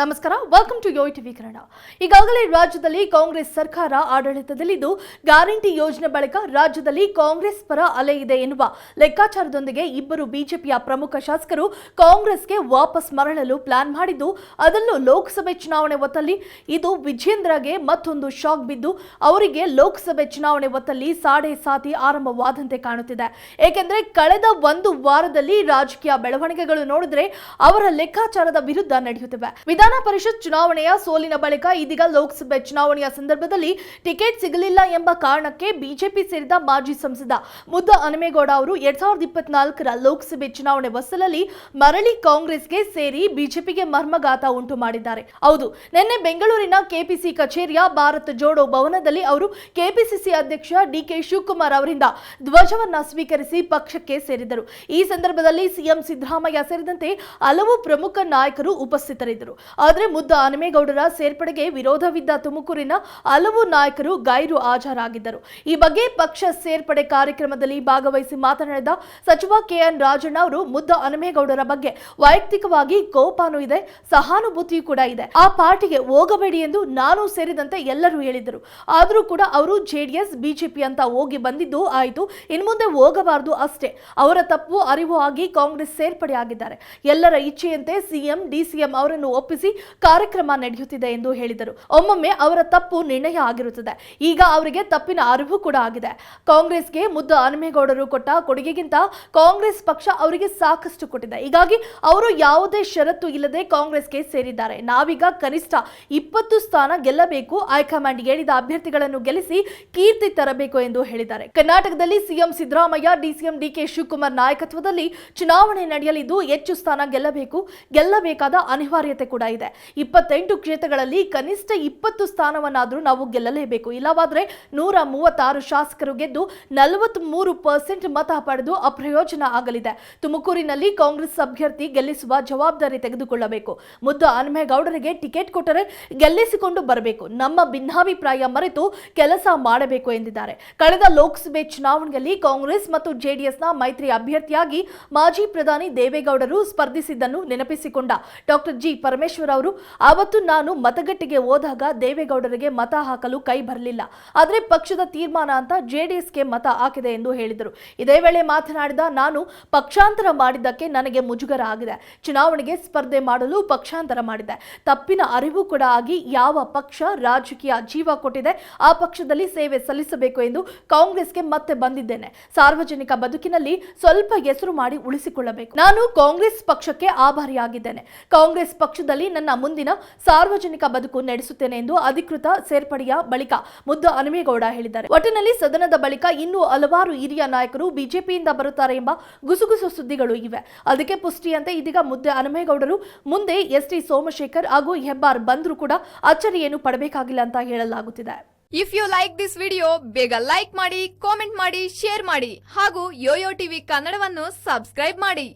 ನಮಸ್ಕಾರ welcome to Yo TV Kannada. ಈಗಾಗಲೇ ರಾಜ್ಯದಲ್ಲಿ ಕಾಂಗ್ರೆಸ್ ಸರ್ಕಾರ ಆಡಳಿತದಲ್ಲಿದ್ದು, ಗ್ಯಾರಂಟಿ ಯೋಜನೆ ಬಳಿಕ ರಾಜ್ಯದಲ್ಲಿ ಕಾಂಗ್ರೆಸ್ ಪರ ಅಲೆ ಇದೆ ಎನ್ನುವ ಲೆಕ್ಕಾಚಾರದೊಂದಿಗೆ ಇಬ್ಬರು ಬಿಜೆಪಿಯ ಪ್ರಮುಖ ಶಾಸಕರು ಕಾಂಗ್ರೆಸ್ಗೆ ವಾಪಸ್ ಮರಳಲು ಪ್ಲಾನ್ ಮಾಡಿದ್ದು, ಅದನ್ನು ಲೋಕಸಭೆ ಚುನಾವಣೆ ಹೊತ್ತಲ್ಲಿ ಇದು ವಿಜೇಂದ್ರಗೆ ಮತ್ತೊಂದು ಶಾಕ್ ಬಿದ್ದು, ಅವರಿಗೆ ಲೋಕಸಭೆ ಚುನಾವಣೆ ಹೊತ್ತಲ್ಲಿ ಸಾಡೆ ಸಾತಿ ಆರಂಭವಾದಂತೆ ಕಾಣುತ್ತಿದೆ. ಏಕೆಂದರೆ ಕಳೆದ ಒಂದು ವಾರದಲ್ಲಿ ರಾಜಕೀಯ ಬೆಳವಣಿಗೆಗಳು ನೋಡಿದ್ರೆ ಅವರ ಲೆಕ್ಕಾಚಾರದ ವಿರುದ್ಧ ನಡೆಯುತ್ತಿವೆ. ವಿಧಾನ ಪರಿಷತ್ ಚುನಾವಣೆಯ ಸೋಲಿನ ಬಳಿಕ ಇದೀಗ ಲೋಕಸಭೆ ಚುನಾವಣೆಯ ಸಂದರ್ಭದಲ್ಲಿ ಟಿಕೆಟ್ ಸಿಗಲಿಲ್ಲ ಎಂಬ ಕಾರಣಕ್ಕೆ ಬಿಜೆಪಿ ಸೇರಿದ ಮಾಜಿ ಸಂಸದ ಮುದ್ದ ಅನಮೇಗೌಡ ಅವರು ಎರಡ್ ಸಾವಿರದ ಇಪ್ಪತ್ನಾಲ್ಕರ ಲೋಕಸಭೆ ಚುನಾವಣೆ ಹೊಸಲಲ್ಲಿ ಮರಳಿ ಕಾಂಗ್ರೆಸ್ಗೆ ಸೇರಿ ಬಿಜೆಪಿಗೆ ಮರ್ಮಘಾತ ಉಂಟು ಮಾಡಿದ್ದಾರೆ. ಹೌದು, ನಿನ್ನೆ ಬೆಂಗಳೂರಿನ ಕೆಪಿಸಿ ಕಚೇರಿಯ ಭಾರತ್ ಜೋಡೋ ಭವನದಲ್ಲಿ ಅವರು ಕೆಪಿಸಿಸಿ ಅಧ್ಯಕ್ಷ ಡಿಕೆ ಶಿವಕುಮಾರ್ ಅವರಿಂದ ಧ್ವಜವನ್ನ ಸ್ವೀಕರಿಸಿ ಪಕ್ಷಕ್ಕೆ ಸೇರಿದರು. ಈ ಸಂದರ್ಭದಲ್ಲಿ ಸಿಎಂ ಸಿದ್ದರಾಮಯ್ಯ ಸೇರಿದಂತೆ ಹಲವು ಪ್ರಮುಖ ನಾಯಕರು ಉಪಸ್ಥಿತರಿದ್ದರು. ಆದರೆ ಮುದ್ದ ಆನಮೇಗೌಡರ ಸೇರ್ಪಡೆಗೆ ವಿರೋಧವಿದ್ದ ತುಮಕೂರಿನ ಹಲವು ನಾಯಕರು ಗೈರು ಹಾಜರಾಗಿದ್ದರು. ಈ ಬಗ್ಗೆ ಪಕ್ಷ ಸೇರ್ಪಡೆ ಕಾರ್ಯಕ್ರಮದಲ್ಲಿ ಭಾಗವಹಿಸಿ ಮಾತನಾಡಿದ ಸಚಿವ ಕೆಎನ್ ರಾಜಣ್ಣ ಅವರು, ಮುದ್ದ ಹನುಮೇಗೌಡರ ಬಗ್ಗೆ ವೈಯಕ್ತಿಕವಾಗಿ ಕೋಪನೂ ಇದೆ, ಸಹಾನುಭೂತಿಯೂ ಕೂಡ ಇದೆ. ಆ ಪಾರ್ಟಿಗೆ ಹೋಗಬೇಡಿ ಎಂದು ನಾನು ಸೇರಿದಂತೆ ಎಲ್ಲರೂ ಹೇಳಿದರು. ಆದರೂ ಕೂಡ ಅವರು ಜೆಡಿಎಸ್, ಬಿಜೆಪಿ ಅಂತ ಹೋಗಿ ಬಂದಿದ್ದು ಆಯಿತು, ಇನ್ನು ಮುಂದೆ ಹೋಗಬಾರದು ಅಷ್ಟೇ. ಅವರ ತಪ್ಪು ಅರಿವು ಆಗಿ ಕಾಂಗ್ರೆಸ್ ಸೇರ್ಪಡೆ ಆಗಿದ್ದಾರೆ ಎಲ್ಲರ ಇಚ್ಛೆಯಂತೆ ಸಿಎಂ, ಡಿಸಿಎಂ ಅವರನ್ನು ಒಪ್ಪಿಸಿ ಕಾರ್ಯಕ್ರಮ ನಡೆಯುತ್ತಿದೆ ಎಂದು ಹೇಳಿದರು. ಒಮ್ಮೊಮ್ಮೆ ಅವರ ತಪ್ಪು ನಿರ್ಣಯ ಆಗಿರುತ್ತದೆ. ಈಗ ಅವರಿಗೆ ತಪ್ಪಿನ ಅರಿವು ಕೂಡ ಆಗಿದೆ. ಕಾಂಗ್ರೆಸ್ಗೆ ಮುದ್ದು ಹನುಮೇಗೌಡರು ಕೊಟ್ಟ ಕೊಡುಗೆಗಿಂತ ಕಾಂಗ್ರೆಸ್ ಪಕ್ಷ ಅವರಿಗೆ ಸಾಕಷ್ಟು ಕೊಟ್ಟಿದೆ. ಹೀಗಾಗಿ ಅವರು ಯಾವುದೇ ಷರತ್ತು ಇಲ್ಲದೆ ಕಾಂಗ್ರೆಸ್ಗೆ ಸೇರಿದ್ದಾರೆ. ನಾವೀಗ ಕನಿಷ್ಠ ಇಪ್ಪತ್ತು ಸ್ಥಾನ ಗೆಲ್ಲಬೇಕು, ಹೈಕಮಾಂಡ್ ಹೇಳಿದ ಅಭ್ಯರ್ಥಿಗಳನ್ನು ಗೆಲ್ಲಿಸಿ ಕೀರ್ತಿ ತರಬೇಕು ಎಂದು ಹೇಳಿದ್ದಾರೆ. ಕರ್ನಾಟಕದಲ್ಲಿ CM Siddaramaiah, DCM DK Shivakumar ನಾಯಕತ್ವದಲ್ಲಿ ಚುನಾವಣೆ ನಡೆಯಲಿದ್ದು ಹೆಚ್ಚು ಸ್ಥಾನ ಗೆಲ್ಲಬೇಕು, ಗೆಲ್ಲಬೇಕಾದ ಅನಿವಾರ್ಯತೆ ಕೂಡ ಇದೆ. ಇಪ್ಪತ್ತೆಂಟು ಕ್ಷೇತ್ರಗಳಲ್ಲಿ ಕನಿಷ್ಠ ಇಪ್ಪತ್ತು ಸ್ಥಾನವನ್ನಾದರೂ ನಾವು ಗೆಲ್ಲಲೇಬೇಕು. ಇಲ್ಲವಾದರೆ ನೂರ ಮೂವತ್ತಾರು ಶಾಸಕರು ಗೆದ್ದು ನಲವತ್ಮೂರು ಪರ್ಸೆಂಟ್ ಮತ ಪಡೆದು ಅಪ್ರಯೋಜನ ಆಗಲಿದೆ. ತುಮಕೂರಿನಲ್ಲಿ ಕಾಂಗ್ರೆಸ್ ಅಭ್ಯರ್ಥಿ ಗೆಲ್ಲಿಸುವ ಜವಾಬ್ದಾರಿ ತೆಗೆದುಕೊಳ್ಳಬೇಕು. ಮುದ್ದ ಹನುಮೇಗೌಡರಿಗೆ ಟಿಕೆಟ್ ಕೊಟ್ಟರೆ ಗೆಲ್ಲಿಸಿಕೊಂಡು ಬರಬೇಕು. ನಮ್ಮ ಭಿನ್ನಾಭಿಪ್ರಾಯ ಮರೆತು ಕೆಲಸ ಮಾಡಬೇಕು ಎಂದಿದ್ದಾರೆ. ಕಳೆದ ಲೋಕಸಭೆ ಚುನಾವಣೆಯಲ್ಲಿ ಕಾಂಗ್ರೆಸ್ ಮತ್ತು ಜೆಡಿಎಸ್ನ ಮೈತ್ರಿ ಅಭ್ಯರ್ಥಿಯಾಗಿ ಮಾಜಿ ಪ್ರಧಾನಿ ದೇವೇಗೌಡರು ಸ್ಪರ್ಧಿಸಿದ್ದನ್ನು ನೆನಪಿಸಿಕೊಂಡ ಡಾಕ್ಟರ್ ಜಿ ಪರಮೇಶ್ವರ್ ಅವರು ಆವತ್ತು ನಾನು ಮತಗಟ್ಟೆಗೆ ಹೋದಾಗ ದೇವೇಗೌಡರಿಗೆ ಮತ ಹಾಕಲು ಕೈ ಬರಲಿಲ್ಲ. ಆದರೆ ಪಕ್ಷದ ತೀರ್ಮಾನ ಅಂತ ಜೆಡಿಎಸ್ಗೆ ಮತ ಹಾಕಿದೆ ಎಂದು ಹೇಳಿದರು. ಇದೇ ವೇಳೆ ಮಾತನಾಡಿದ ನಾನು, ಪಕ್ಷಾಂತರ ಮಾಡಿದ್ದಕ್ಕೆ ನನಗೆ ಮುಜುಗರ ಆಗಿದೆ. ಚುನಾವಣೆಗೆ ಸ್ಪರ್ಧೆ ಮಾಡಲು ಪಕ್ಷಾಂತರ ಮಾಡಿದೆ. ತಪ್ಪಿನ ಅರಿವು ಕೂಡ ಆಗಿ ಯಾವ ಪಕ್ಷ ರಾಜಕೀಯ ಜೀವ ಕೊಟ್ಟಿದೆ, ಆ ಪಕ್ಷದಲ್ಲಿ ಸೇವೆ ಸಲ್ಲಿಸಬೇಕು ಎಂದು ಕಾಂಗ್ರೆಸ್ಗೆ ಮತ್ತೆ ಬಂದಿದ್ದೇನೆ. ಸಾರ್ವಜನಿಕ ಬದುಕಿನಲ್ಲಿ ಸ್ವಲ್ಪ ಹೆಸರು ಮಾಡಿ ಉಳಿಸಿಕೊಳ್ಳಬೇಕು. ನಾನು ಕಾಂಗ್ರೆಸ್ ಪಕ್ಷಕ್ಕೆ ಆಭಾರಿಯಾಗಿದ್ದೇನೆ. ಕಾಂಗ್ರೆಸ್ ಪಕ್ಷದಲ್ಲಿ ನನ್ನ ಮುಂದಿನ ಸಾರ್ವಜನಿಕ ಬದುಕು ನಡೆಸುತ್ತೇನೆ ಎಂದು ಅಧಿಕೃತ ಸೇರ್ಪಡೆಯ ಬಳಿಕ ಮುದ್ದ ಹನುಮೇಗೌಡ ಹೇಳಿದ್ದಾರೆ. ಒಟ್ಟಿನಲ್ಲಿ ಸದನದ ಬಳಿಕ ಇನ್ನೂ ಹಲವಾರು ಹಿರಿಯ ನಾಯಕರು ಬಿಜೆಪಿಯಿಂದ ಬರುತ್ತಾರೆ ಎಂಬ ಗುಸುಗುಸು ಸುದ್ದಿಗಳು ಇವೆ. ಅದಕ್ಕೆ ಪುಷ್ಟಿಯಂತೆ ಇದೀಗ ಮುದ್ದೆ ಹನುಮೇಗೌಡರು ಮುಂದೆ ಎಸ್ ಟಿ ಸೋಮಶೇಖರ್ ಹಾಗೂ ಹೆಬ್ಬಾರ್ ಬಂದರೂ ಕೂಡ ಅಚ್ಚರಿಯನ್ನು ಪಡಬೇಕಾಗಿಲ್ಲ ಅಂತ ಹೇಳಲಾಗುತ್ತಿದೆ. If you like this video ಬೇಗ ಲೈಕ್ ಮಾಡಿ ಕಾಮೆಂಟ್ ಮಾಡಿ ಶೇರ್ ಮಾಡಿ ಹಾಗೂ ಯೋಯೋ ಟಿವಿ ಕನ್ನಡವನ್ನು ಸಬ್ಸ್ಕ್ರೈಬ್ ಮಾಡಿ.